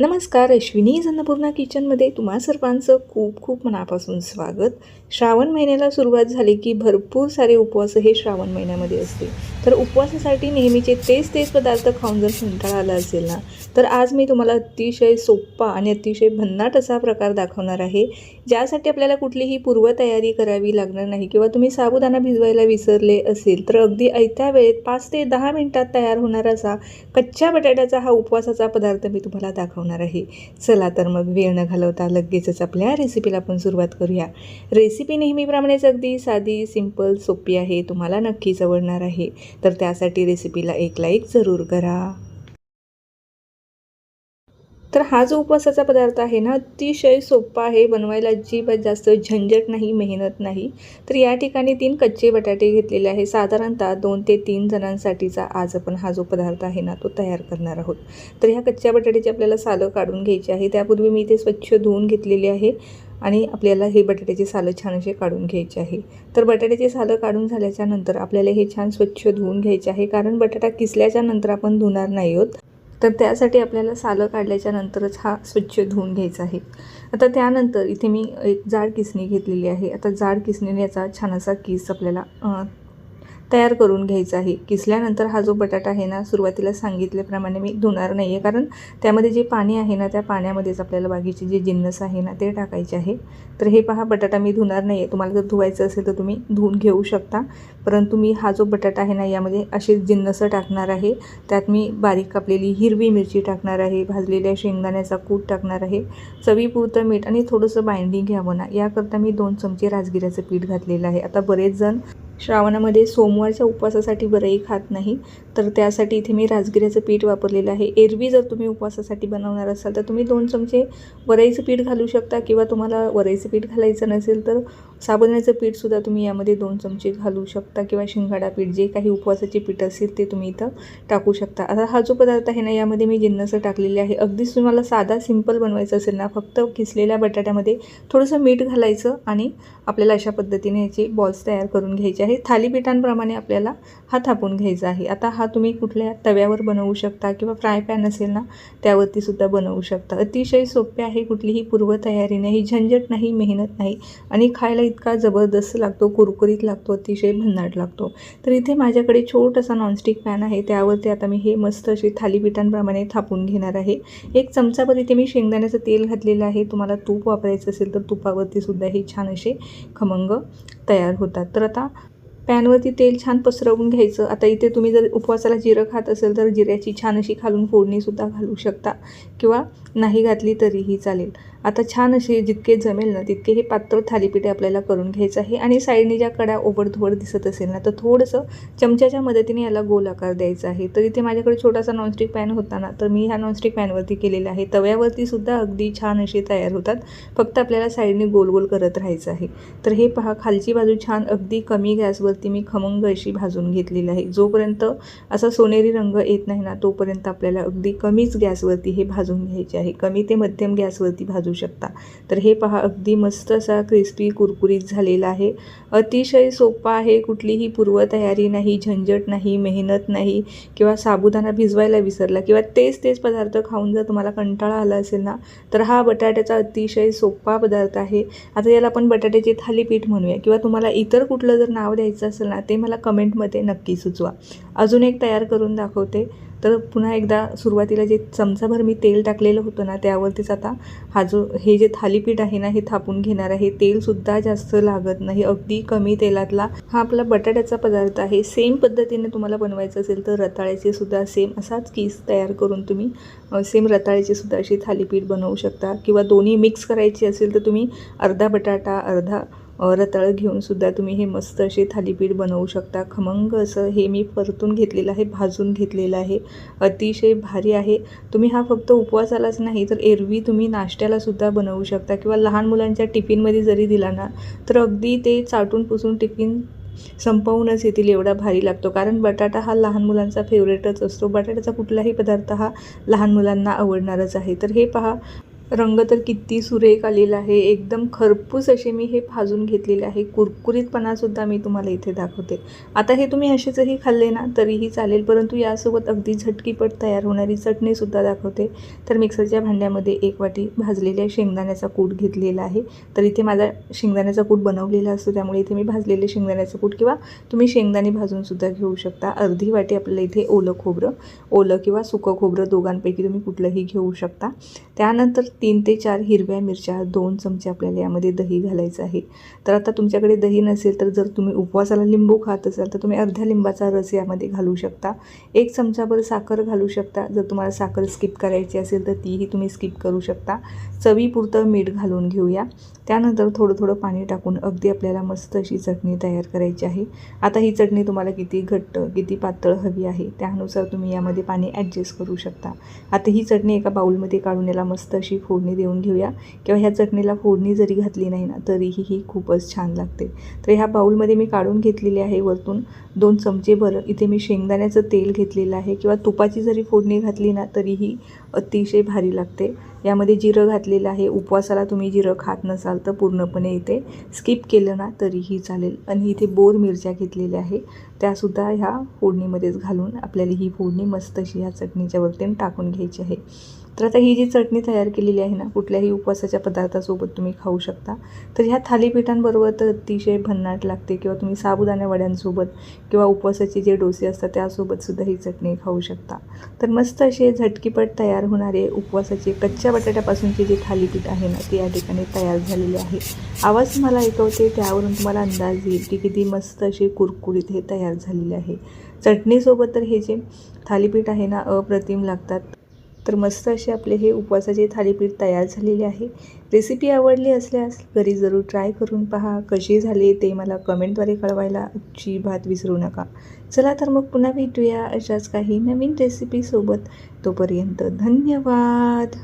नमस्कार अश्विनी अन्नपूर्णा किचनमध्ये तुम्हा सर्वांचं खूप खूप मनापासून स्वागत. श्रावण महिन्याला सुरुवात झाली की भरपूर सारे उपवास हे श्रावण महिन्यामध्ये असते. तर उपवासासाठी नेहमीचे तेच तेच पदार्थ खाऊन जर कंटाळा आला असेल ना तर आज मी तुम्हाला अतिशय सोप्पा आणि अतिशय भन्नाट असा प्रकार दाखवणार आहे ज्यासाठी आपल्याला कुठलीही पूर्वतयारी करावी लागणार नाही किंवा तुम्ही साबुदाणा भिजवायला विसरले असेल तर अगदी ऐत्या वेळेत पाच ते दहा मिनिटात तयार होणार असा कच्च्या बटाट्याचा हा उपवासाचा पदार्थ मी तुम्हाला दाखवणार आहे. चला तर मग वेळ न घालवता लगेचच आपल्या रेसिपीला आपण सुरुवात करूया. रेसिपी नेहमीप्रमाणेच अगदी साधी सिंपल सोपी आहे तुम्हाला नक्कीच आवडणार आहे. तर त्यासाठी रेसिपीला एक लाईक जरूर करा. तर हा जो उपवासाचा पदार्थ आहे ना अतिशय सोपा आहे. बनवायला अजिबात जास्त झंझट नाही मेहनत नाही. तर या ठिकाणी तीन कच्चे बटाटे घेतलेले आहे साधारणतः दोन ते तीन जणांसाठीचा आज आपण हा जो पदार्थ आहे ना तो तयार करणार आहोत. तर ह्या कच्च्या बटाट्याची आपल्याला सालं काढून घ्यायची आहे. त्यापूर्वी मी ते स्वच्छ धुवून घेतलेले आहे. आणि आपल्याला हे बटाट्याचे सालं छान असे काढून घ्यायचे आहे. तर बटाट्याचे सालं काढून झाल्याच्यानंतर आपल्याला हे छान स्वच्छ धुवून घ्यायचे आहे. कारण बटाटा किसल्याच्या नंतर आपण धुणार नाही आहोत तर त्यासाठी आपल्याला सालं काढल्याच्या नंतरच हा स्वच्छ धुवून घ्यायचा आहे. आता त्यानंतर इथे मी एक जाड किसणी घेतलेली आहे. आता जाड किसणीने याचा छान असा किस आपल्याला तयार करून घ्यायचा आहे. किसल्यानंतर हा जो बटाटा आहे ना सुरुवातीला सांगितल्याप्रमाणे मी धुणार नाही आहे कारण त्यामध्ये जे पाणी आहे ना त्या पाण्यामध्येच आपल्याला बागीचे जे जिन्नस आहे ना ते टाकायचे आहे. तर हे पहा बटाटा मी धुणार नाही आहे तुम्हाला जर धुवायचं असेल तर तुम्ही धुवून घेऊ शकता. परंतु मी हा जो बटाटा आहे ना यामध्ये असे जिन्नसं टाकणार आहे. त्यात मी बारीक कापलेली हिरवी मिरची टाकणार आहे. भाजलेल्या शेंगदाण्याचा कूट टाकणार आहे. चवीपुरतं मीठ आणि थोडंसं बाइंडिंग घ्यावं ना. याकरता मी दोन चमचे राजगिऱ्याचं पीठ घातलेलं आहे. आता बरेच जण श्रावणामध्ये सोमवारच्या उपवासासाठी बरंही खात नाही. तर त्यासाठी इथे मी राजगिऱ्याचं पीठ वापरलेलं आहे. एरवी जर तुम्ही उपवासासाठी बनवणार असाल तर तुम्ही दोन चमचे वरईचं पीठ घालू शकता किंवा तुम्हाला वरईचं पीठ घालायचं नसेल तर साबुदाण्याचं पीठसुद्धा तुम्ही यामध्ये दोन चमचे घालू शकता किंवा शिंगाडा पीठ जे काही उपवासाचे पीठ असेल ते तुम्ही इथं टाकू शकता. आता हा जो पदार्थ आहे ना यामध्ये मी जिन्नसं टाकलेले आहे. अगदीच तुम्हाला साधा सिंपल बनवायचं असेल ना फक्त किसलेल्या बटाट्यामध्ये थोडंसं मीठ घालायचं आणि आपल्याला अशा पद्धतीने याचे बॉल्स तयार करून घ्यायचे आहे थालीपीठांप्रमाणे आपल्याला हा थापून घ्यायचा आहे. आता हा तुम्ही कुठल्या तव्यावर बनवू शकता किंवा फ्राय पॅन असेल ना त्यावरती सुद्धा बनवू शकता. अतिशय सोपे आहे कुठलीही पूर्वतयारी नाही झंझट नाही मेहनत नाही आणि खायला इतका जबरदस्त लागतो कुरकुरीत लागतो अतिशय भन्नाट लागतो. तर इथे माझ्याकडे छोटासा नॉनस्टिक पॅन आहे. त्यावरती आता मी हे मस्त अशी थालीपीठांप्रमाणे थापून घेणार आहे. एक चमचाभर इथे मी शेंगदाण्याचं तेल घातलेलं आहे. तुम्हाला तूप वापरायचं असेल तर तुपावरती सुद्धा हे छान असे खमंग तयार होतात. तर आता पॅनवरती तेल छान पसरवून घ्यायचं. आता इथे तुम्ही जर उपवासाला जिरं खात असेल तर जिऱ्याची छान अशी खालून फोडणीसुद्धा घालू शकता किंवा नाही घातली तरीही चालेल. आता छान असे जितके जमेल ना तितके हे पातळ थालीपीठ आपल्याला करून घ्यायचं आहे. आणि साईडने ज्या कडा ओबडधोबड दिसत असेल ना तर थोडंसं चमच्याच्या मदतीने याला गोल आकार द्यायचा आहे. तर इथे माझ्याकडे छोटासा नॉनस्टिक पॅन होता ना तर मी ह्या नॉनस्टिक पॅनवरती केलेला आहे. तव्यावरती सुद्धा अगदी छान असे तयार होतात. फक्त आपल्याला साईडने गोल गोल करत राहायचं आहे. तर हे पहा खालची बाजू छान अगदी कमी गॅसवरती मी खमंग अशी भाजून घेतलेली आहे. जोपर्यंत असा सोनेरी रंग येत नाही ना तोपर्यंत आपल्याला अगदी कमीच गॅसवरती हे भाजून घ्यायचे आहे. कमी ते मध्यम गॅसवरती भाजून भाजू शकता. तर हे पहा अगदी मस्त असा क्रिस्पी कुरकुरीत झालेला आहे. अतिशय सोपा आहे कुठलीही पूर्वतयारी नाही झंझट नाही मेहनत नाही किंवा साबुदाणा भिजवायला विसरला किंवा तेच तेच पदार्थ खाऊन जर तुम्हाला कंटाळा आला असेल ना तर हा बटाट्याचा अतिशय सोपा पदार्थ आहे. आता याला आपण बटाट्याचे थालीपीठ म्हणूया किंवा तुम्हाला इतर कुठलं जर नाव द्यायचं असेल ना ते मला कमेंटमध्ये नक्की सुचवा. अजून एक तयार करून दाखवते. तर पुन्हा एकदा सुरुवातीला जे चमचाभर मी तेल टाकलेलं होतं ना त्यावरतीच आता हा जो हे जे थालीपीठ आहे ना हे थापून घेणार आहे. तेलसुद्धा जास्त लागत नाही. अगदी कमी तेलातला हा आपला बटाट्याचा पदार्थ आहे. सेम पद्धतीने तुम्हाला बनवायचं असेल तर रताळ्याचे सुद्धा सेम असाच कीस तयार करून तुम्ही सेम रताळ्याची सुद्धा अशी थालीपीठ बनवू शकता. किंवा दोन्ही मिक्स करायची असेल तर तुम्ही अर्धा बटाटा अर्धा रताळं घेऊन सुद्धा तुम्ही हे मस्त असे थालीपीठ बनवू शकता. खमंग असं हे मी परतून घेतलेलं आहे भाजून घेतलेलं आहे. अतिशय भारी आहे. तुम्ही हा फक्त उपवासालाच नाही तर एरवी तुम्ही नाश्त्याला सुद्धा बनवू शकता किंवा लहान मुलांच्या टिफिनमध्ये जरी दिला ना तर अगदी ते चाटून पुसून टिफिन संपवूनच येतील एवढा भारी लागतो. कारण बटाटा हा लहान मुलांचा फेवरेटच असतो. बटाट्याचा कुठलाही पदार्थ हा लहान मुलांना आवडणारच आहे. तर हे पहा रंग तर किती सुरेख आलेला आहे. एकदम खरपूस असे मी हे भाजून घेतलेले आहे. कुरकुरीतपणासुद्धा मी तुम्हाला इथे दाखवते. आता हे तुम्ही असेचही खाल्ले ना तरीही चालेल. परंतु यासोबत अगदी झटकीपट तयार होणारी चटणीसुद्धा दाखवते. तर मिक्सरच्या भांड्यामध्ये एक वाटी भाजलेल्या शेंगदाण्याचा कूट घेतलेला आहे. तर इथे माझा शेंगदाण्याचा कूट बनवलेला असतो. त्यामुळे इथे मी भाजलेले शेंगदाण्याचं कूट किंवा तुम्ही शेंगदाणे भाजूनसुद्धा घेऊ शकता. अर्धी वाटी आपल्याला इथे ओलं खोबरं ओलं किंवा सुकं खोबरं दोघांपैकी तुम्ही कुठलंही घेऊ शकता. त्यानंतर तीन ते चार हिरव्या मिरच्या दोन चमचे आपल्याला यामध्ये दही घालायचं आहे. तर आता तुमच्याकडे दही नसेल तर जर तुम्ही उपवासाला लिंबू खात असाल तर तुम्ही अर्ध्या लिंबाचा रस यामध्ये घालू शकता. एक चमचाभर साखर घालू शकता. जर तुम्हाला साखर स्किप करायची असेल तर तीही तुम्ही स्किप करू शकता. चवीपुरतं मीठ घालून घेऊया. त्यानंतर थोडं थोडं पाणी टाकून अगदी आपल्याला मस्त अशी चटणी तयार करायची आहे. आता ही चटणी तुम्हाला किती घट्ट किती पातळ हवी आहे त्यानुसार तुम्ही यामध्ये पाणी ॲडजस्ट करू शकता. आता ही चटणी एका बाऊलमध्ये काढून याला मस्त अशी फोडणी देऊन घेऊया. किंवा ह्या चटणीला फोडणी जरी घातली नाही ना तरीही ही खूपच छान लागते. तर ह्या बाऊलमध्ये मी काढून घेतलेली आहे वरतून दोन चमचे भर. इथे मी शेंगदाण्याचं तेल घेतलेलं आहे. किंवा तुपाची जरी फोडणी घातली ना तरीही अतिशय भारी लागते. यामध्ये जिरं घातलेलं आहे. उपवासाला तुम्ही जिरं खात नसाल तर पूर्णपणे इथे स्किप केलं ना तरीही चालेल. आणि इथे बोर मिरच्या घेतलेल्या आहे. त्यासुद्धा ह्या फोडणीमध्येच घालून आपल्याला ही फोडणी मस्त अशी ह्या चटणीच्या वरती टाकून घ्यायची आहे. तर आता ही जी चटणी तयार केलेली आहे ना कुठल्याही उपवासाच्या पदार्थासोबत तुम्ही खाऊ शकता. तर ह्या थालीपीठांबरोबर तर अतिशय भन्नाट लागते किंवा तुम्ही साबुदाण्या वड्यांसोबत किंवा उपवासाचे जे डोसे असतात त्यासोबतसुद्धा ही चटणी खाऊ शकता. तर मस्त असे झटकीपट तयार होणारे उपवासाचे कच्च्या बटाट्यापासूनचे जे थालीपीठ आहे ना ते या ठिकाणी तयार झालेले आहे. आवाज मला ऐकवते त्यावरून तुम्हाला अंदाज येईल की किती मस्त असे कुरकुरीत हे तयार झालेले आहे. चटणीसोबत तर हे जे थालीपीठ आहे ना अप्रतिम लागतात. तर मस्त असे आपले हे उपवासाचे थालीपीठ तयार झालेले आहे. रेसिपी आवडली असल्यास घरी जरूर ट्राय करून पहा. कशी झाली ते मला कमेंटद्वारे कळवायला अजिबात विसरू नका. चला तर मग पुन्हा भेटूया अशाच काही नवीन रेसिपीसोबत तोपर्यंत धन्यवाद!